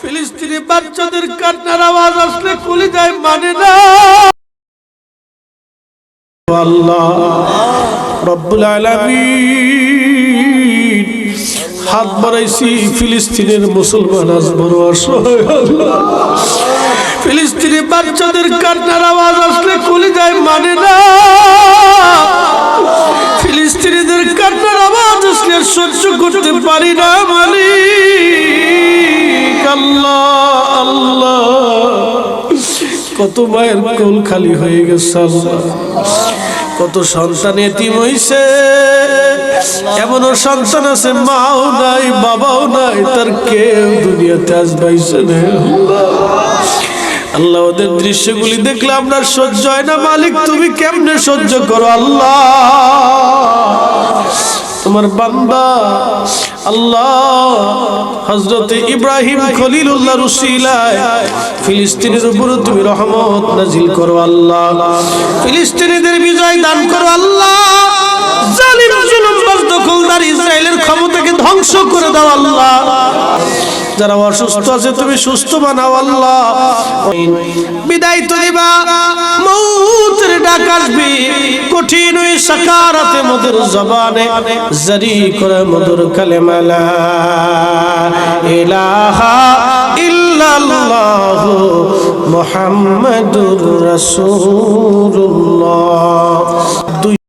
ফিলিস্তিনি বাচ্চাদের কান্নার আওয়াজ আসলে কুলি যায় মানে না। আল্লাহ রব্বুল আলামিন হাত বাড়াইছি ফিলিস্তিনের মুসলমান আজ বড় অসহায় ফিলিস্তিনি বাচ্চাদের কান্নার আওয়াজ আসলে কুলি যায় মানে না। ফিলিস্তিনিদের কান্নার আওয়াজ আসলে সহ্য করতে পারি না মালিক। কত মায়ের কোল খালি হয়ে গেছে আল্লাহ। কত সন্তান এতিম হইছে। এমনও সন্তান আছে, মাও নাই, বাবাও নাই, তার কেউ দুনিয়াতে আজ পাইছে না। আল্লাহ, ওদের দৃশ্যগুলি দেখলে আমরা সহ্য হয় না। মালিক, তুমি কেমনে সহ্য করো আল্লাহ? তোমার বান্দা আল্লাহ ইব্রাহিম তুমি নাজিল ফিলিস্তিনিদের আল্লাহ। দখলদার ইসরায়েলের ক্ষমতাকে ধ্বংস করে দাও আল্লাহ। যারা অসুস্থ আছে তুমি সুস্থ বানাও আল্লাহ। বিদায় তো দিবা। মৌতের ডাক কঠিন সাকারাতে মধুর জবানে জারি করে মধুর কালেমা লা ইলাহা ইল্লাল্লাহ মুহাম্মাদুর রাসূলুল্লাহ।